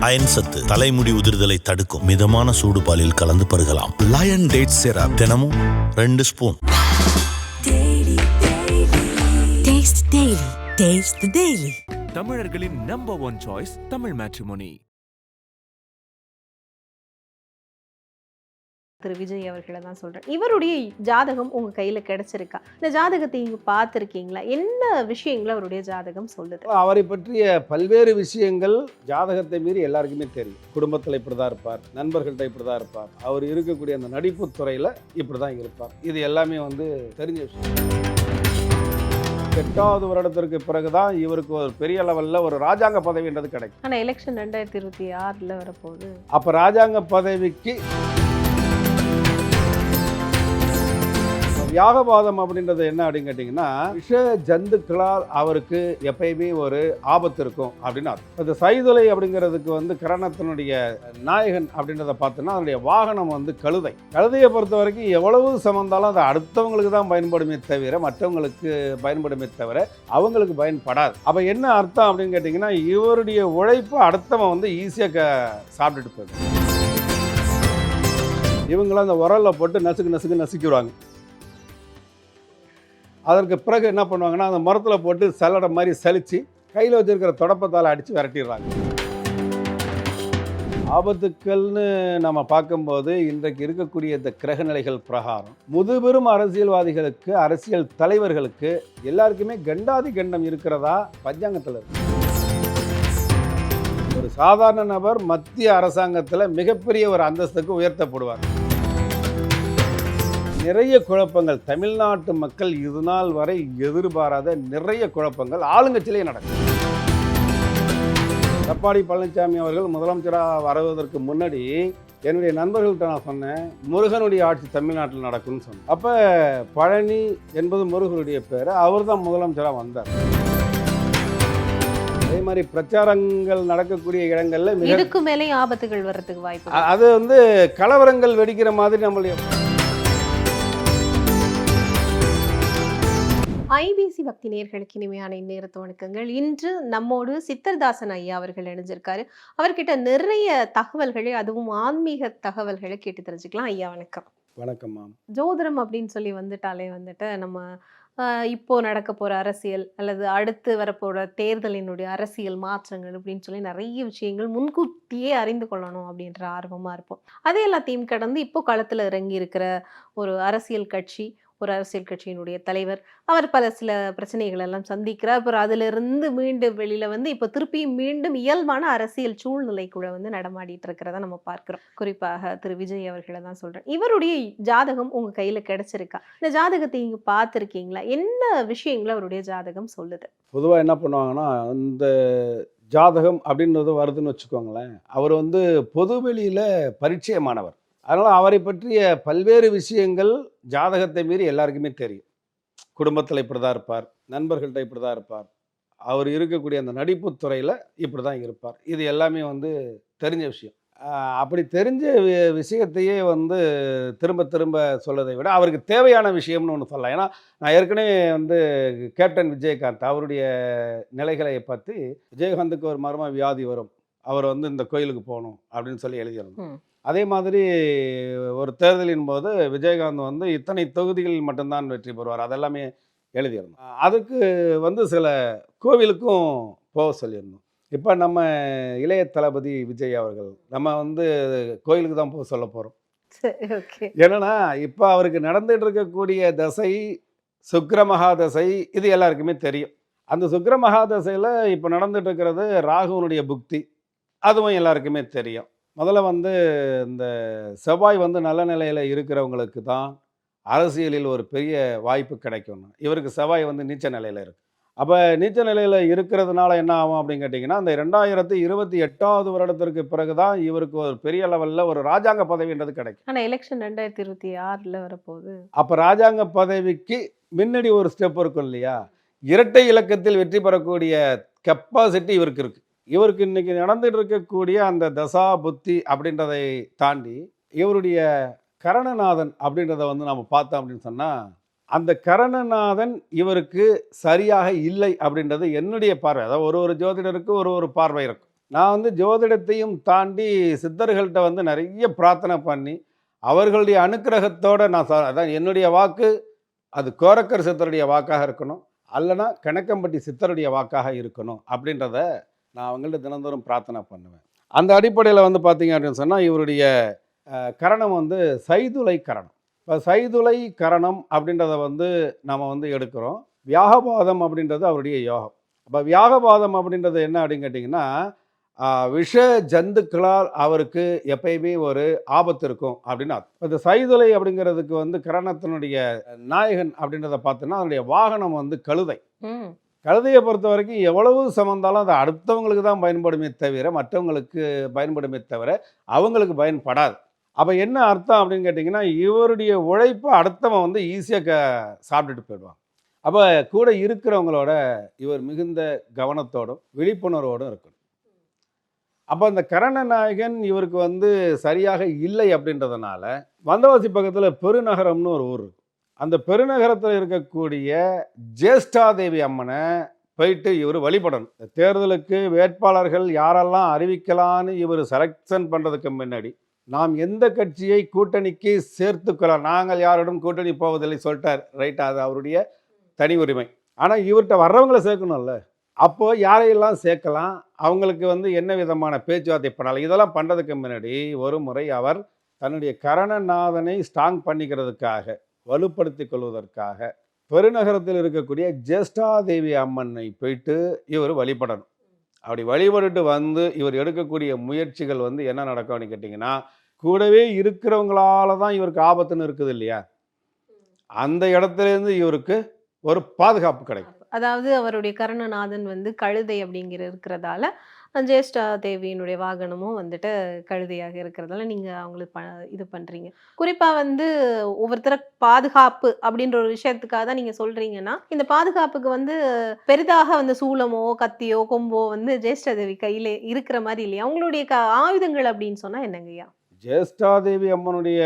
Iron சத்து தலைமுடி உதிர்தலை தடுக்கும். மிதமான சூடு பாலில் கலந்து பருகலாம். லயன் டேட் சிரப் தினமும் ரெண்டு spoon. Taste Daily. Taste the Daily. தமிழர்களின் number one choice Tamil matrimony Thiru Vijay அவர்களை தான் சொல்றேன். இவருடைய ஜாதகம் உங்க கையில கிடைச்சிருக்கா? இந்த ஜாதகத்தை நீங்க பார்த்திருக்கீங்களா? என்ன விஷயங்களை அவருடைய ஜாதகம் சொல்லுது? அவரை பற்றிய பல்வேறு விஷயங்கள் ஜாதகத்தை மீறி எல்லாருக்குமே தெரியும். குடும்பத்தில் இப்படி தான் இருப்பார் நண்பர்கள்ட்ட இப்படி தான் இருப்பார் அவர் இருக்கக்கூடிய அந்த நடிப்பு துறையில் இப்படி தான் இருப்பார். இது எல்லாமே வந்து தெரிஞ்ச விஷயம். எட்டாவது வருடத்திற்கு பிறகுதான் இவருக்கு ஒரு பெரிய லெவலில் ஒரு ராஜாங்க பதவின்றது கிடைக்கும். ஆனா எலெக்ஷன் ரெண்டாயிரத்தி இருபத்தி ஆறுல வரப்போகுது. அப்போ ராஜாங்க பதவிக்கு வியாகபாதம் அப்படின்றது என்ன அப்படின்னு கேட்டிங்கன்னா விஷ ஜந்துக்களால் அவருக்கு எப்பயுமே ஒரு ஆபத்து இருக்கும் அப்படின்னு அர்த்தம். இந்த சைதுளை அப்படிங்கிறதுக்கு வந்து கிரணத்தினுடைய நாயகன் அப்படின்றத பார்த்தோன்னா அதனுடைய வாகனம் வந்து கழுதை. கழுதையை பொறுத்த வரைக்கும் எவ்வளவு சமந்தாலும் அது அடுத்தவங்களுக்கு தான் பயன்படுமே தவிர மற்றவங்களுக்கு பயன்படுமே தவிர அவங்களுக்கு பயன்படாது. அப்போ என்ன அர்த்தம் அப்படின்னு கேட்டிங்கன்னா இவருடைய உழைப்பு அடுத்தவன் வந்து ஈஸியாக சாப்பிட்டுட்டு போயிடும் இவங்களாம் அந்த உரலில் போட்டு நசுக்கு நசுக்கு நசுக்கிடுவாங்க. அதற்கு பிறகு என்ன பண்ணுவாங்கன்னா அந்த மரத்தில் போட்டு சல்லடை மாதிரி சலித்து கையில் வச்சிருக்கிற தொடப்பத்தால் அடித்து விரட்டிடுறாங்க. ஆபத்துக்கள்னு நம்ம பார்க்கும்போது இன்றைக்கு இருக்கக்கூடிய இந்த கிரகநிலைகள் பிரகாரம் முதுபெரும் அரசியல்வாதிகளுக்கு அரசியல் தலைவர்களுக்கு எல்லாருக்குமே கண்டாதி கண்டம் இருக்கிறதா? பஞ்சாங்கத்தில் இருக்கு. ஒரு சாதாரண நபர் மத்திய அரசாங்கத்தில் மிகப்பெரிய ஒரு அந்தஸ்துக்கு உயர்த்தப்படுவார். நிறைய குழப்பங்கள். தமிழ்நாட்டு மக்கள் இது நாள் வரை எதிர்பாராத நிறைய குழப்பங்கள். ஆளுங்கட்சியிலே நடக்கும் எடப்பாடி பழனிசாமி அவர்கள் முதலமைச்சராக வருவதற்கு முன்னாடி என்னுடைய நண்பர்கள்ட்ட நான் சொன்னேன் முருகனுடைய ஆட்சி தமிழ்நாட்டில் நடக்கும்னு சொன்னேன். அப்போ பழனி என்பது முருகனுடைய பேர் அவர் தான் முதலமைச்சராக வந்தார். அதே மாதிரி பிரச்சாரங்கள் நடக்கக்கூடிய இடங்கள்ல இதுக்கு மேலேயும் ஆபத்துகள் வர்றதுக்கு வாய்ப்பு அது வந்து கலவரங்கள் வெடிக்கிற மாதிரி நம்மளுடைய ஐபிசி பக்தி நேர்களுக்கு இனிமையான இந்நேரத்து வணக்கங்கள். இன்று நம்மோடு சித்தர்தாசன் ஐயா அவர்கள் இணைஞ்சிருக்காரு. அவர்கிட்ட நிறைய தகவல்களை அதுவும் ஆன்மீக தகவல்களை கேட்டு தெரிஞ்சுக்கலாம். ஐயா வணக்கம். வணக்கம் மேம். ஜோதிடம் அப்படின்னு சொல்லி வந்துட்டாலே வந்துட்டு நம்ம இப்போ நடக்க போற அரசியல் அல்லது அடுத்து வரப்போற தேர்தலினுடைய அரசியல் மாற்றங்கள் அப்படின்னு சொல்லி நிறைய விஷயங்கள் முன்கூட்டியே அறிந்து கொள்ளணும் அப்படின்ற ஆர்வமா இருப்போம். அது எல்லாத்தையும் கடந்து இப்போ களத்துல இறங்கி இருக்கிற ஒரு அரசியல் கட்சி ஒரு அரசியல் கட்சியினுடைய தலைவர். அவர் பல சில பிரச்சனைகள் எல்லாம் சந்திக்கிறார். அப்புறம் அதிலிருந்து மீண்டும் வெளியில் வந்து இப்போ திருப்பியும் மீண்டும் இயல்பான அரசியல் சூழ்நிலைக்குள்ள வந்து நடமாடிட்டு இருக்கிறத நம்ம பார்க்குறோம். குறிப்பாக திரு. விஜய் அவர்களை தான் சொல்கிறேன் இவருடைய ஜாதகம் உங்கள் கையில் கிடைச்சிருக்கா? இந்த ஜாதகத்தை நீங்கள் பார்த்துருக்கீங்களா? என்ன விஷயங்களை அவருடைய ஜாதகம் சொல்லுது? பொதுவாக என்ன பண்ணுவாங்கன்னா இந்த ஜாதகம் அப்படின்றது வருதுன்னு வச்சுக்கோங்களேன். அவர் வந்து பொதுவெளியில் பரிச்சயமானவர். அதனால் அவரை பற்றிய பல்வேறு விஷயங்கள் ஜாதகத்தை மீறி எல்லாருக்குமே தெரியும். குடும்பத்தில் இப்படி தான் இருப்பார் நண்பர்கள்ட்ட இப்படி தான் இருப்பார் அவர் இருக்கக்கூடிய அந்த நடிப்பு துறையில் இப்படி தான் இருப்பார். இது எல்லாமே வந்து தெரிஞ்ச விஷயம். அப்படி தெரிஞ்ச வி- விஷயத்தையே வந்து திரும்ப திரும்ப சொல்லதை விட அவருக்கு தேவையான விஷயம்னு ஒன்று சொல்லலாம். ஏன்னா நான் ஏற்கனவே வந்து கேப்டன் விஜயகாந்த் அவருடைய நிலைகளை பற்றி விஜயகாந்துக்கு ஒரு மர்ம வியாதி வரும். அவர் வந்து இந்த கோயிலுக்கு போகணும் அப்படின்னு சொல்லி எழுதியிருந்தோம். அதே மாதிரி ஒரு தேர்தலின் போது விஜயகாந்த் வந்து இத்தனை தொகுதிகளில் மட்டும்தான் வெற்றி பெறுவார். அதெல்லாமே எழுதியிருந்தோம். அதுக்கு வந்து சில கோவிலுக்கும் போக சொல்லியிருந்தோம். இப்போ நம்ம இளைய தளபதி விஜய் அவர்கள் நம்ம வந்து கோயிலுக்கு தான் போக சொல்ல போகிறோம் என்னன்னா இப்போ அவருக்கு நடந்துட்டு இருக்கக்கூடிய தசை சுக்கிர மகாதசை இது எல்லாருக்குமே தெரியும். அந்த சுக்கிர மகாதசையில் இப்போ நடந்துட்டு இருக்கிறது ராகுவனுடைய புக்தி அதுவும் எல்லாருக்குமே தெரியும். முதல்ல வந்து இந்த செவ்வாய் வந்து நல்ல நிலையில் இருக்கிறவங்களுக்கு தான் அரசியலில் ஒரு பெரிய வாய்ப்பு கிடைக்கும் இவருக்கு செவ்வாய் வந்து நீச்ச நிலையில் இருக்கு. அப்போ நீச்ச நிலையில் இருக்கிறதுனால என்ன ஆகும் அப்படின்னு கேட்டிங்கன்னா அந்த ரெண்டாயிரத்தி இருபத்தி எட்டாவது வருடத்திற்கு பிறகு தான் இவருக்கு ஒரு பெரிய லெவலில் ஒரு ராஜாங்க பதவின்றது கிடைக்கும். ஆனா எலெக்ஷன் ரெண்டாயிரத்தி இருபத்தி ஆறுல வரப்போகுது. அப்போ ராஜாங்க பதவிக்கு முன்னாடி ஒரு ஸ்டெப் இருக்கும் இல்லையா? இரட்டை இலக்கத்தில் வெற்றி பெறக்கூடிய கெப்பாசிட்டி இவருக்கு இருக்கு. இவருக்கு இன்னைக்கு நடந்துட்டு இருக்கக்கூடிய அந்த தசா புத்தி அப்படின்றதை தாண்டி இவருடைய கரணநாதன் அப்படின்றத வந்து நம்ம பார்த்தோம் அப்படின்னு சொன்னால் அந்த கரணநாதன் இவருக்கு சரியாக இல்லை அப்படின்றது என்னுடைய பார்வை. அதாவது ஒரு ஒரு ஜோதிடருக்கு ஒரு ஒரு பார்வை இருக்கும். நான் வந்து ஜோதிடத்தையும் தாண்டி சித்தர்கள்ட்ட வந்து நிறைய பிரார்த்தனை பண்ணி அவர்களுடைய அனுக்கிரகத்தோடு நான் அதான் என்னுடைய வாக்கு அது கோரக்கர் சித்தருடைய வாக்காக இருக்கணும். அல்லனா கணக்கம்பட்டி சித்தருடைய வாக்காக இருக்கணும் அப்படின்றத நான் அவங்கள்ட்ட தினந்தோறும் பிரார்த்தனை பண்ணுவேன். அந்த அடிப்படையில் வந்து பார்த்தீங்க அப்படின்னு சொன்னால் இவருடைய கரணம் வந்து சைதுலை கரணம். இப்போ சைதுலை கரணம் அப்படின்றத வந்து நம்ம வந்து எடுக்கிறோம். வியாகபாதம் அப்படின்றது அவருடைய யோகம். அப்போ வியாகபாதம் அப்படின்றது என்ன அப்படின்னு கேட்டிங்கன்னா விஷ ஜந்துக்களால் அவருக்கு எப்பயுமே ஒரு ஆபத்து இருக்கும் அப்படின்னு அர்த்தம். இந்த சைதுலை அப்படிங்கிறதுக்கு வந்து கரணத்தினுடைய நாயகன் அப்படின்றத பார்த்தோன்னா அதனுடைய வாகனம் வந்து கழுதை. கழுதையை பொறுத்த வரைக்கும் எவ்வளவு சமந்தாலும் அது அடுத்தவங்களுக்கு தான் பயன்படுமே தவிர மற்றவங்களுக்கு பயன்படுமே தவிர அவங்களுக்கு பயன்படாது. அப்போ என்ன அர்த்தம் அப்படின்னு கேட்டிங்கன்னா இவருடைய உழைப்பை அடுத்தவன் வந்து ஈஸியாக க சாப்பிட்டுட்டு போயிடுவான். அப்போ கூட இருக்கிறவங்களோட இவர் மிகுந்த கவனத்தோடும் விழிப்புணர்வோடும் இருக்கணும். அப்போ அந்த கரணநாயகன் இவருக்கு வந்து சரியாக இல்லை அப்படின்றதுனால வந்தவாசி பக்கத்தில் பெருநகரம்னு ஒரு ஊர் இருக்கு. அந்த பெருநகரத்தில் இருக்கக்கூடிய ஜேஷ்டாதேவி அம்மனை போயிட்டு இவர் வழிபடணும். தேர்தலுக்கு வேட்பாளர்கள் யாரெல்லாம் அறிவிக்கலான்னு இவர் செலெக்ஷன் பண்ணுறதுக்கு முன்னாடி நாம் எந்த கட்சியை கூட்டணிக்கு சேர்த்துக்கலாம் நாங்கள் யாரோடும் கூட்டணி போவதில்லை சொல்லிட்டார். ரைட் அது அவருடைய தனி உரிமை. ஆனால் இவர்கிட்ட வர்றவங்களை சேர்க்கணும்ல. அப்போ யாரையெல்லாம் சேர்க்கலாம்? அவங்களுக்கு வந்து என்ன விதமான பேச்சுவார்த்தை பண்ணலாம்? இதெல்லாம் பண்ணுறதுக்கு முன்னாடி ஒரு முறை அவர் தன்னுடைய கரணநாதனை ஸ்ட்ராங் பண்ணிக்கிறதுக்காக வலுப்படுத்திக் கொள்வதற்காக பெருநகரத்தில் இருக்கக்கூடிய ஜேஷ்டாதேவி அம்மனை போயிட்டு இவர் வழிபடணும். அப்படி வழிபட்டுட்டு வந்து இவர் எடுக்கக்கூடிய முயற்சிகள் வந்து என்ன நடக்கும்னு கேட்டிங்கன்னா கூடவே இருக்கிறவங்களால தான் இவருக்கு ஆபத்துன்னு இருக்குது இல்லையா? அந்த இடத்துலேருந்து இவருக்கு ஒரு பாதுகாப்பு கிடைக்கும். அதாவது அவருடைய கருணநாதன் வந்து கழுதை அப்படிங்கிற இருக்கிறதால ஜேஷ்டா தேவியினுடைய வாகனமும் வந்துட்டு கழுதையாக இருக்கிறதால நீங்கள் அவங்களுக்கு ப இது பண்ணுறீங்க குறிப்பாக வந்து ஒவ்வொருத்தர பாதுகாப்பு அப்படின்ற ஒரு விஷயத்துக்காக தான் நீங்கள் சொல்கிறீங்கன்னா இந்த பாதுகாப்புக்கு வந்து பெரிதாக வந்து சூலமோ கத்தியோ கொம்போ வந்து ஜேஷ்டா தேவி கையில இருக்கிற மாதிரி இல்லையா? அவங்களுடைய க ஆயுதங்கள் அப்படின்னு சொன்னால் என்னங்கய்யா ஜேஷ்டாதேவி அம்மனுடைய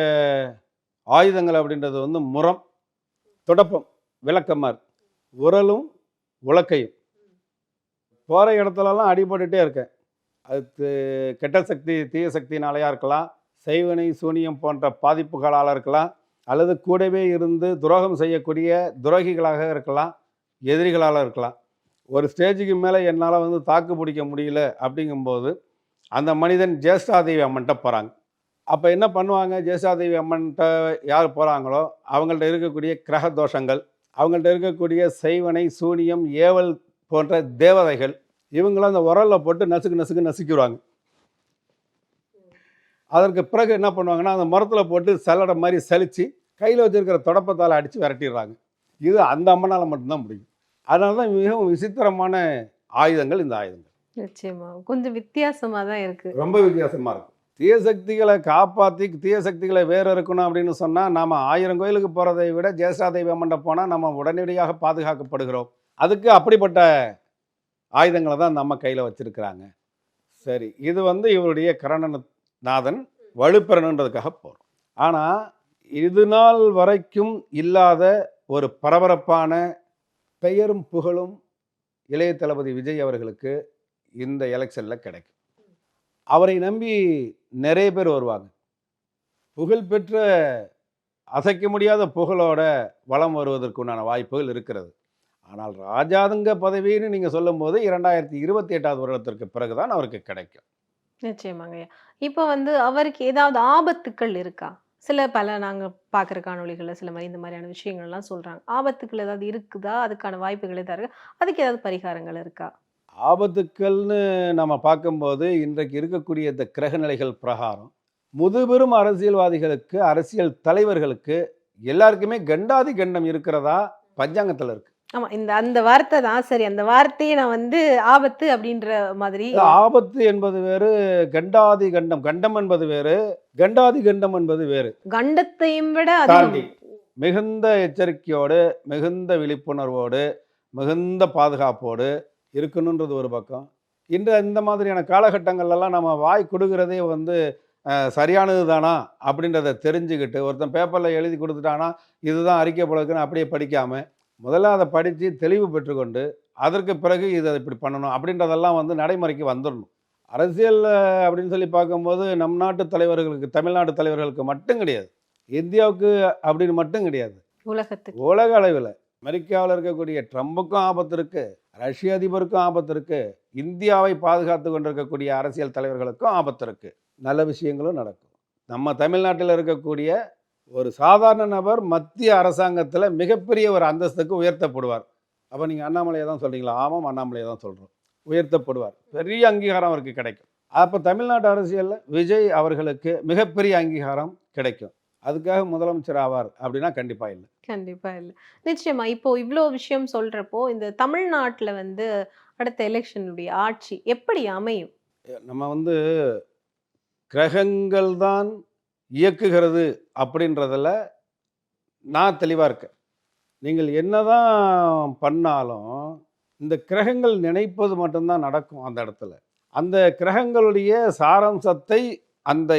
ஆயுதங்கள் அப்படின்றது வந்து முரம் தொடப்பம் விளக்கமார் உரலும் உலக்கையும். போகிற இடத்துலலாம் அடிபட்டுட்டே இருக்கேன். அது கெட்ட சக்தி தீய சக்தினாலையாக இருக்கலாம் செய்வனை சூனியம் போன்ற பாதிப்புகளால் இருக்கலாம் அல்லது கூடவே இருந்து துரோகம் செய்யக்கூடிய துரோகிகளாக இருக்கலாம் எதிரிகளால் இருக்கலாம். ஒரு ஸ்டேஜுக்கு மேலே என்னால் வந்து தாக்கு பிடிக்க முடியல அப்படிங்கும்போது அந்த மனிதன் ஜேஷ்டாதேவி அம்மன்ட்ட போகிறாங்க அப்போ என்ன பண்ணுவாங்க? ஜேசாதேவி அம்மன்ட்ட யார் போகிறாங்களோ அவங்கள்ட்ட இருக்கக்கூடிய கிரக தோஷங்கள் அவங்கள்ட்ட இருக்கக்கூடிய செய்வனை சூனியம் ஏவல் போன்ற தேவதைகள் இவங்களும் அந்த உரலில் போட்டு நசுக்கு நசுக்கு நசுக்கிடுவாங்க அதற்கு பிறகு என்ன பண்ணுவாங்கன்னா அந்த மரத்தில் போட்டு சல்லடை மாதிரி சலிச்சு கையில் வச்சிருக்கிற தொடப்பத்தால் அடித்து விரட்டிடுறாங்க. இது அந்த அம்மனால் மட்டும்தான் முடியும். அதனால தான் மிகவும் விசித்திரமான ஆயுதங்கள் இந்த ஆயுதங்கள். நிச்சயமா. கொஞ்சம் வித்தியாசமா தான் இருக்கு. ரொம்ப வித்தியாசமாக இருக்கும் தீய சக்திகளை காப்பாற்றி தீய சக்திகளை வேற இருக்கணும் அப்படின்னு சொன்னால் நாம் ஆயிரம் கோயிலுக்கு போகிறதை விட ஜேஷ்டாதேவி அம்மன்ட்ட போனால் நம்ம உடனடியாக பாதுகாக்கப்படுகிறோம். அதுக்கு அப்படிப்பட்ட ஆயுதங்களை தான் நம்ம கையில் வச்சிருக்கிறாங்க. சரி இது வந்து இவருடைய கரணநாதன் வலுப்பெறணுன்றதுக்காக போகிறோம் ஆனால் இது நாள் வரைக்கும் இல்லாத ஒரு பரபரப்பான பெயரும் புகழும் இளைய தளபதி விஜய் அவர்களுக்கு இந்த எலெக்ஷனில் கிடைக்கும். அவரை நம்பி நிறைய பேர் வருவாங்க. புகழ்பெற்ற அசைக்க முடியாத புகழோட வலம் வருவதற்குண்டான வாய்ப்புகள் இருக்கிறது. ஆனால் ராஜாதுங்க பதவின்னு நீங்கள் சொல்லும்போது இரண்டாயிரத்தி இருபத்தி எட்டாவது வருடத்திற்கு பிறகுதான் அவருக்கு கிடைக்கும். நிச்சயமாங்கய்யா இப்போ வந்து அவருக்கு ஏதாவது ஆபத்துக்கள் இருக்கா? சில பல நாங்க பார்க்குற காணொளிகள்ல சில மாதிரி இந்த மாதிரியான விஷயங்கள்லாம் சொல்றாங்க. ஆபத்துக்கள் ஏதாவது இருக்குதா? அதுக்கான வாய்ப்புகள் ஏதாவது இருக்கா? அதுக்கு ஏதாவது பரிகாரங்கள் இருக்கா? ஆபத்துக்கள்னு நம்ம பார்க்கும்போது இன்றைக்கு இருக்கக்கூடிய இந்த கிரகநிலைகள் பிரகாரம் முதுபெரும் அரசியல்வாதிகளுக்கு அரசியல் தலைவர்களுக்கு எல்லாருக்குமே கண்டாதி கண்டம் இருக்கிறதா? பஞ்சாங்கத்தில் இருக்கு. ஆமா இந்த அந்த வார்த்தை தான் சரி அந்த வார்த்தையை நான் வந்து ஆபத்து அப்படின்ற மாதிரி. ஆபத்து என்பது வேறு கண்டாதி கண்டம் கண்டம் என்பது வேறு கண்டாதி கண்டம் என்பது வேறு. கண்டத்தையும் விட தாண்டி மிகுந்த எச்சரிக்கையோடு மிகுந்த விழிப்புணர்வோடு மிகுந்த பாதுகாப்போடு இருக்கணுன்றது ஒரு பக்கம். இன்று இந்த மாதிரியான காலகட்டங்கள்லாம் நம்ம வாய் கொடுக்குறதே வந்து சரியானது தானா அப்படின்றத தெரிஞ்சுக்கிட்டு ஒருத்தன் பேப்பரில் எழுதி கொடுத்துட்டானா இதுதான் அறிக்கை போலக்குன்னு அப்படியே படிக்காம முதல்ல அதை படித்து தெளிவு பெற்றுக்கொண்டு அதற்கு பிறகு இதை இப்படி பண்ணணும் அப்படின்றதெல்லாம் வந்து நடைமுறைக்கு வந்துடணும் அரசியல் அப்படின்னு சொல்லி பார்க்கும்போது நம் நாட்டு தலைவர்களுக்கு தமிழ்நாட்டு தலைவர்களுக்கு மட்டும் கிடையாது. இந்தியாவுக்கு அப்படின்னு மட்டும் கிடையாது. உலகத்துக்கு. உலக அளவில். அமெரிக்காவில் இருக்கக்கூடிய ட்ரம்புக்கும் ஆபத்து இருக்கு. ரஷ்ய அதிபருக்கும் ஆபத்து இருக்கு. இந்தியாவை பாதுகாத்து கொண்டிருக்கக்கூடிய அரசியல் தலைவர்களுக்கும் ஆபத்து இருக்கு. நல்ல விஷயங்களும் நடக்கும். நம்ம தமிழ்நாட்டில் இருக்கக்கூடிய ஒரு சாதாரண நபர் மத்திய அரசாங்கத்தில் மிகப்பெரிய ஒரு அந்தஸ்துக்கு உயர்த்தப்படுவார். அப்போ நீங்கள் அண்ணாமலையை தான் சொல்கிறீங்களா ஆமாம் அண்ணாமலையை தான் சொல்கிறோம் உயர்த்தப்படுவார். பெரிய அங்கீகாரம் அவருக்கு கிடைக்கும். அப்போ தமிழ்நாட்டு அரசியலில் விஜய் அவர்களுக்கு மிகப்பெரிய அங்கீகாரம் கிடைக்கும். அதுக்காக முதலமைச்சர் ஆவார் அப்படின்னா கண்டிப்பாக இல்லை. கண்டிப்பா இல்ல. நிச்சயமா. இப்போ இவ்வளோ விஷயம் சொல்றப்போ இந்த தமிழ்நாட்டுல வந்து அடுத்த எலெக்ஷனுடைய ஆட்சி எப்படி அமையும்? நம்ம வந்து கிரகங்கள் தான் இயக்குகிறது. அப்படின்றதில் நான் தெளிவாக இருக்கேன். நீங்கள் என்னதான் பண்ணாலும் இந்த கிரகங்கள் நினைப்பது மட்டும்தான் நடக்கும் அந்த இடத்துல. அந்த கிரகங்களுடைய சாராம்சத்தை அந்த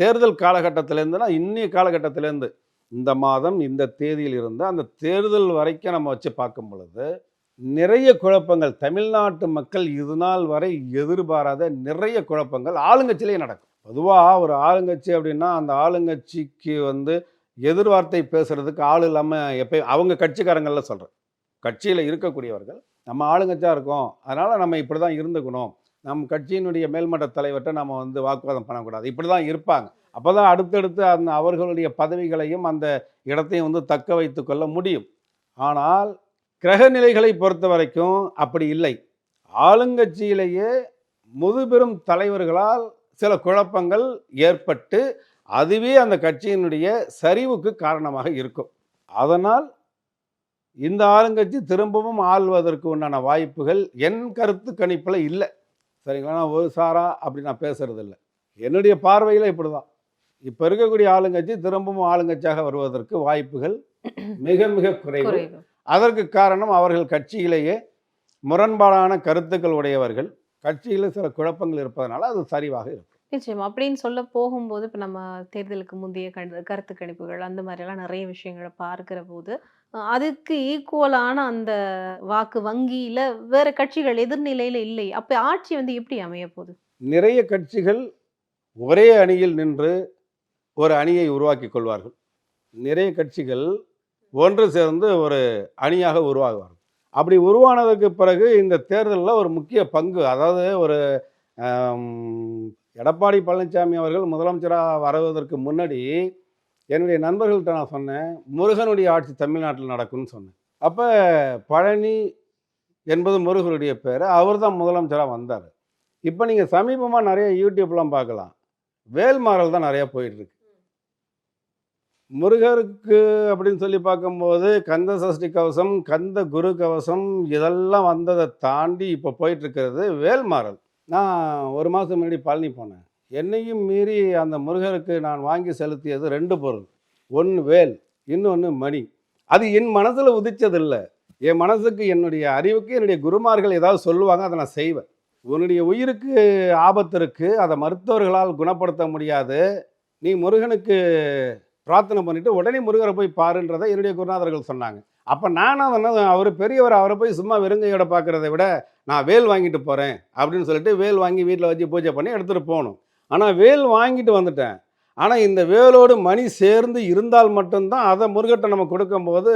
தேர்தல் காலகட்டத்திலேருந்துனா இன்னைய காலகட்டத்திலேருந்து இந்த மாதம் இந்த தேதியில் இருந்து அந்த தேர்தல் வரைக்கும் நம்ம வச்சு பார்க்கும் பொழுது நிறைய குழப்பங்கள். தமிழ்நாட்டு மக்கள் இது நாள் வரை எதிர்பாராத நிறைய குழப்பங்கள். ஆளுங்கட்சியிலே நடக்கும். பொதுவாக ஒரு ஆளுங்கட்சி அப்படின்னா அந்த ஆளுங்கட்சிக்கு வந்து எதிர்வார்த்தை பேசுகிறதுக்கு ஆள் இல்லாமல் எப்பயும் அவங்க கட்சிக்காரங்களில் சொல்கிறேன் கட்சியில் இருக்கக்கூடியவர்கள் நம்ம ஆளுங்கட்சியாக இருக்கோம். அதனால் நம்ம இப்படி தான் இருந்துக்கணும். நம் கட்சியினுடைய மேல்மட்ட தலைவர்கிட்ட நம்ம வந்து வாக்குவாதம் பண்ணக்கூடாது. இப்படி தான் இருப்பாங்க. அப்போ தான் அடுத்தடுத்து அந்த அவர்களுடைய பதவிகளையும் அந்த இடத்தையும் வந்து தக்க வைத்து கொள்ள முடியும். ஆனால் கிரகநிலைகளை பொறுத்த வரைக்கும் அப்படி இல்லை. ஆளுங்கட்சியிலேயே முதுபெரும் தலைவர்களால் சில குழப்பங்கள் ஏற்பட்டு அதுவே அந்த கட்சியினுடைய சரிவுக்கு காரணமாக இருக்கும். அதனால் இந்த ஆளுங்கட்சி திரும்பவும் ஆள்வதற்கு உண்டான வாய்ப்புகள் என் கருத்து கணிப்பில் இல்லை. சரிங்களா? நான் ஒரு சாரா அப்படி நான் பேசுறது இல்லை என்னுடைய பார்வையில் இப்படி தான் இப்போ இருக்கக்கூடிய ஆளுங்கட்சி திரும்பவும் ஆளுங்கட்சியாக வருவதற்கு வாய்ப்புகள் மிக மிக குறைவு. குறைவு. அதற்கு காரணம் அவர்கள் கட்சியிலேயே முரண்பாடான கருத்துக்கள் உடையவர்கள். கட்சியில் சில குழப்பங்கள் இருப்பதனால அது சரிவாக இருக்கும் நிச்சயமா. அப்படின்னு சொல்ல போகும்போது இப்போ நம்ம தேர்தலுக்கு முந்தைய கருத்து கணிப்புகள் அந்த மாதிரியெல்லாம் நிறைய விஷயங்களை பார்க்கிற போது அதுக்கு ஈக்குவலான அந்த வாக்கு வங்கியில வேற கட்சிகள் எதிர்நிலையில இல்லை. அப்ப ஆட்சி வந்து எப்படி அமைய போகுது? நிறைய கட்சிகள் ஒரே அணியில் நின்று ஒரு அணியை உருவாக்கி கொள்வார்கள். நிறைய கட்சிகள் ஒன்று சேர்ந்து ஒரு அணியாக உருவாகுவார்கள். அப்படி உருவானதுக்கு பிறகு இந்த தேர்தலில் ஒரு முக்கிய பங்கு அதாவது ஒரு எடப்பாடி பழனிசாமி அவர்கள் முதலமைச்சராக வருவதற்கு முன்னாடி என்னுடைய நண்பர்கள்ட்ட நான் சொன்னேன் முருகனுடைய ஆட்சி தமிழ்நாட்டில் நடக்கும்னு சொன்னேன். அப்போ பழனி என்பது முருகனுடைய பேர் அவர் தான் முதலமைச்சராக வந்தார். இப்போ நீங்கள் சமீபமாக நிறைய யூடியூப்லாம் பார்க்கலாம் வேல்மாறல் தான் நிறையா போயிட்டுருக்கு முருகருக்கு அப்படின்னு சொல்லி பார்க்கும்போது கந்த சஷ்டி கவசம் கந்த குரு கவசம் இதெல்லாம் வந்ததை தாண்டி இப்போ போயிட்டுருக்கிறது வேல்மாறல் நான் ஒரு மாதம் முன்னாடி பழனி போனேன். என்னையும் மீறி அந்த முருகருக்கு நான் வாங்கி செலுத்தியது ரெண்டு பொருள். ஒன்று வேல் இன்னொன்று மணி. அது என் மனசில் உதிச்சதில்லை என் மனசுக்கு என்னுடைய அறிவுக்கு என்னுடைய குருமார்கள் ஏதாவது சொல்லுவாங்க அதை நான் செய்வேன். உன்னுடைய உயிருக்கு ஆபத்து இருக்குது அதை மருத்துவர்களால் குணப்படுத்த முடியாது. நீ முருகனுக்கு பிரார்த்தனை பண்ணிட்டு உடனே முருகரை போய் பாருன்றதை என்னுடைய குருநாதர்கள் சொன்னாங்க. அப்போ நானும் என்ன அவர் பெரியவர் அவரை போய் சும்மா வெறுங்கையோட பார்க்குறத விட நான் வேல் வாங்கிட்டு போகிறேன் அப்படின்னு சொல்லிட்டு வேல் வாங்கி வீட்டில் வச்சு பூஜை பண்ணி எடுத்துகிட்டு போகணும். ஆனால் வேல் வாங்கிட்டு வந்துட்டேன். ஆனால் இந்த வேலோடு மணி சேர்ந்து இருந்தால் மட்டும்தான் அதை முருகர்கிட்ட நம்ம கொடுக்கும்போது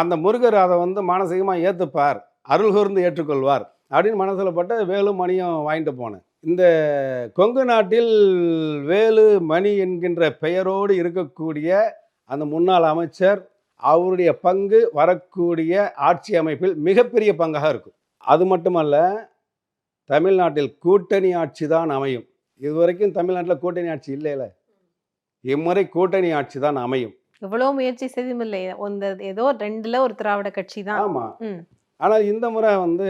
அந்த முருகர் அதை வந்து மானசீகமாக ஏற்றுப்பார் அருள்கூர்ந்து ஏற்றுக்கொள்வார் அப்படின்னு மனசில் பட்டு வேலும் மணியும் வாங்கிட்டு போனேன். இந்த கொங்கு நாட்டில் வேலு மணி என்கின்ற பெயரோடு இருக்கக்கூடிய அந்த முன்னாள் அமைச்சர் அவருடைய பங்கு வரக்கூடிய ஆட்சி அமைப்பில் மிகப்பெரிய பங்காக இருக்கும். அது மட்டுமல்ல தமிழ்நாட்டில் கூட்டணி ஆட்சி தான் அமையும். இதுவரைக்கும் தமிழ்நாட்டில் கூட்டணி ஆட்சி இல்லைல்ல இம்முறை கூட்டணி ஆட்சி தான் அமையும். எவ்வளவு முயற்சி செய்தும் இல்லை. ஏதோ ரெண்டுல ஒரு திராவிட கட்சி தான். ஆமாம். ஆனால் இந்த முறை வந்து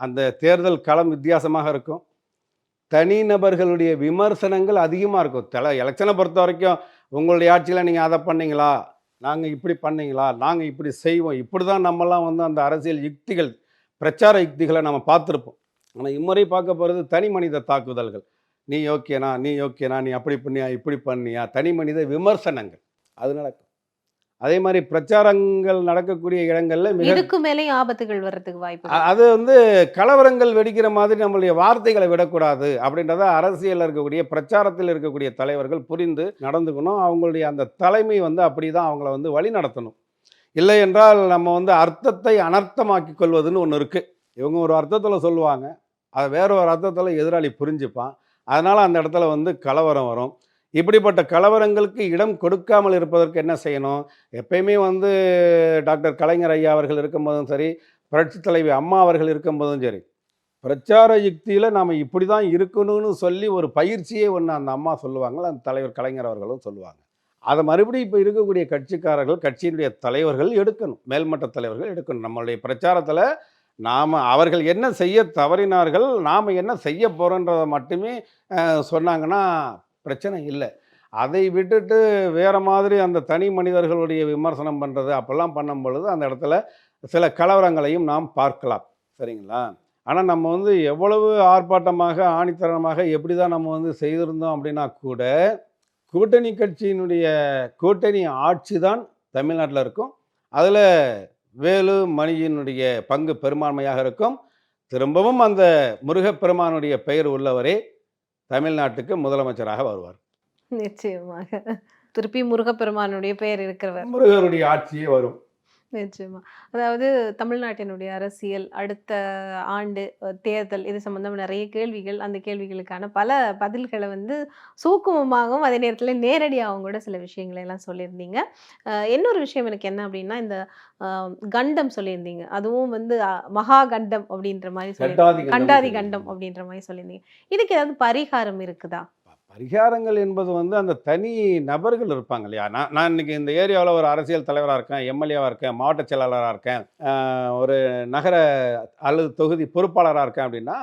அந்த தேர்தல் களம் வித்தியாசமாக இருக்கும். தனிநபர்களுடைய விமர்சனங்கள் அதிகமாக இருக்கும். தலை எலெக்ஷனை பொறுத்த வரைக்கும் உங்களுடைய ஆட்சியில் நீங்கள் அதை பண்ணீங்களா? நாங்கள் இப்படி பண்ணீங்களா? நாங்கள் இப்படி செய்வோம். இப்படி தான் நம்மலாம் வந்து அந்த அரசியல் யுக்திகள் பிரச்சார யுக்திகளை நம்ம பார்த்துருப்போம். ஆனால் இம்முறை பார்க்க போகிறது தனி மனித தாக்குதல்கள். நீ ஓகேனா நீ ஓகேனா நீ அப்படி பண்ணியா? இப்படி பண்ணியா? தனி மனித விமர்சனங்கள். அது நடக்கும். அதே மாதிரி பிரச்சாரங்கள் நடக்கக்கூடிய இடங்கள்ல இதுக்கு மேலேயும் ஆபத்துகள் வர்றதுக்கு வாய்ப்பு அது வந்து கலவரங்கள் வெடிக்கிற மாதிரி நம்மளுடைய வார்த்தைகளை விடக்கூடாது அப்படின்றத அரசியலில் இருக்கக்கூடிய பிரச்சாரத்தில் இருக்கக்கூடிய தலைவர்கள் புரிந்து நடந்துக்கணும். அவங்களுடைய அந்த தலைமை வந்து அப்படி தான் அவங்கள வந்து வழி நடத்தணும். இல்லை என்றால் நம்ம வந்து அர்த்தத்தை அனர்த்தமாக்கி கொள்வதுன்னு ஒன்று இருக்குது இவங்க ஒரு அர்த்தத்தில் சொல்லுவாங்க. அதை வேற ஒரு அர்த்தத்தில் எதிராளி புரிஞ்சுப்பான். அதனால் அந்த இடத்துல வந்து கலவரம் வரும். இப்படிப்பட்ட கலவரங்களுக்கு இடம் கொடுக்காமல் இருப்பதற்கு என்ன செய்யணும்? எப்பயுமே வந்து டாக்டர் கலைஞர் ஐயா அவர்கள் இருக்கும்போதும் சரி புரட்சி தலைவி அம்மா அவர்கள் இருக்கும்போதும் சரி பிரச்சார யுக்தியில் நாம் இப்படி தான் இருக்கணும்னு சொல்லி ஒரு பயிற்சியே ஒன்று அந்த அம்மா சொல்லுவாங்க அந்த தலைவர் கலைஞர் அவர்களும் சொல்லுவாங்க. அதை மறுபடியும் இப்போ இருக்கக்கூடிய கட்சிக்காரர்கள் கட்சியினுடைய தலைவர்கள் எடுக்கணும். மேல்மட்ட தலைவர்கள் எடுக்கணும். நம்மளுடைய பிரச்சாரத்தில் நாம் அவர்கள் என்ன செய்ய தவறினார்கள் நாம் என்ன செய்ய போகிறோன்றதை மட்டுமே சொன்னாங்கன்னா பிரச்சனை இல்லை. அதை விட்டுட்டு வேற மாதிரி அந்த தனி மனிதர்களுடைய விமர்சனம் பண்ணுறது அப்பெல்லாம் பண்ணும் பொழுது அந்த இடத்துல சில கலவரங்களையும் நாம் பார்க்கலாம். சரிங்களா? ஆனால் நம்ம வந்து எவ்வளவு ஆர்ப்பாட்டமாக ஆணித்தரமாக எப்படி தான் நம்ம வந்து செய்திருந்தோம் அப்படின்னா கூட கூட்டணி கட்சியினுடைய கூட்டணி ஆட்சி தான் தமிழ்நாட்டில் இருக்கும். அதில் வேலு மணியினுடைய பங்கு பெரும்பான்மையாக இருக்கும். திரும்பவும் அந்த முருகப்பெருமானுடைய பெயர் உள்ளவரே தமிழ்நாட்டுக்கு முதலமைச்சராக வருவார். நிச்சயமாக. திருப்பி முருகப்பெருமானுடைய பெயர் இருக்கிறவர். முருகருடைய ஆட்சியே வரும். நிச்சயமா. அதாவது தமிழ்நாட்டினுடைய அரசியல் அடுத்த ஆண்டு தேர்தல் இது சம்பந்தமா நிறைய கேள்விகள் அந்த கேள்விகளுக்கான பல பதில்களை வந்து சூக்குமமாகவும் அதே நேரத்தில் நேரடியாகவும் கூட சில விஷயங்களை எல்லாம் சொல்லியிருந்தீங்க. அஹ், இன்னொரு விஷயம் எனக்கு என்ன அப்படின்னா இந்த கண்டம் சொல்லியிருந்தீங்க. அதுவும் வந்து மகா கண்டம் அப்படின்ற மாதிரி சொல்லி கண்டாதி. கண்டம் அப்படின்ற மாதிரி சொல்லியிருந்தீங்க. இதுக்கு ஏதாவது பரிகாரம் இருக்குதா? பரிகாரங்கள் என்பது வந்து அந்த தனி நபர்கள் இருப்பாங்க இல்லையா? நான் நான் இன்னைக்கு இந்த ஏரியாவில் ஒரு அரசியல் தலைவராக இருக்கேன் எம்எல்ஏவாக இருக்கேன் மாவட்ட செயலாளராக இருக்கேன் ஒரு நகர அல்லது தொகுதி பொறுப்பாளராக இருக்கேன் அப்படின்னா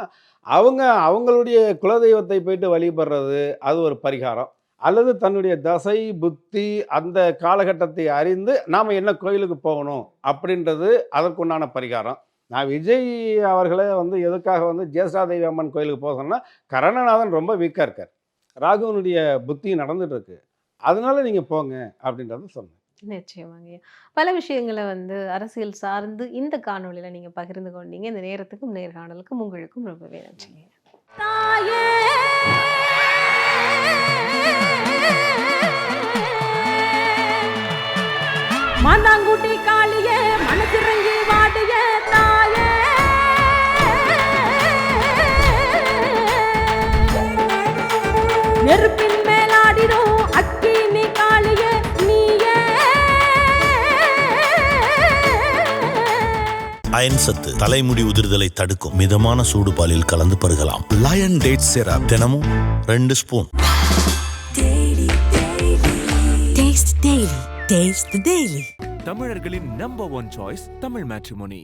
அவங்க அவங்களுடைய குலதெய்வத்தை போயிட்டு வழிபடுறது அது ஒரு பரிகாரம். அல்லது தன்னுடைய தசை புத்தி அந்த காலகட்டத்தை அறிந்து நாம் என்ன கோயிலுக்கு போகணும் அப்படின்றது அதற்குண்டான பரிகாரம். நான் விஜய் அவர்களை வந்து எதுக்காக வந்து ஜேஷ்டாதேவி அம்மன் கோயிலுக்கு போக கரணநாதன் ரொம்ப வீக்காக இருக்கார். ராகுவனுடைய புத்தி நடந்துட்டு இருக்கு அதனால நீங்க போங்க அப்படின்றத சொன்னேன். நிச்சயமாங்க. பல விஷயங்களை வந்து அரசியல் சார்ந்து இந்த காணொளியில நீங்க பகிர்ந்து கொண்டீங்க. இந்த நேரத்துக்கும் நேர்காணலுக்கும் உங்களுக்கும் ரொம்பவே நன்றிங்க. தாயே! மாந்தாங்குட்டி காளியே மனசிறங்கி அயன் சத்து தலைமுடி உதிர்தலை தடுக்கும் மிதமான சூடு பாலில் கலந்து பருகலாம் லயன் டேட் சிரப் தினமும் ரெண்டு spoon Taste Daily. Taste the Daily. தமிழர்களின் number one choice Tamil matrimony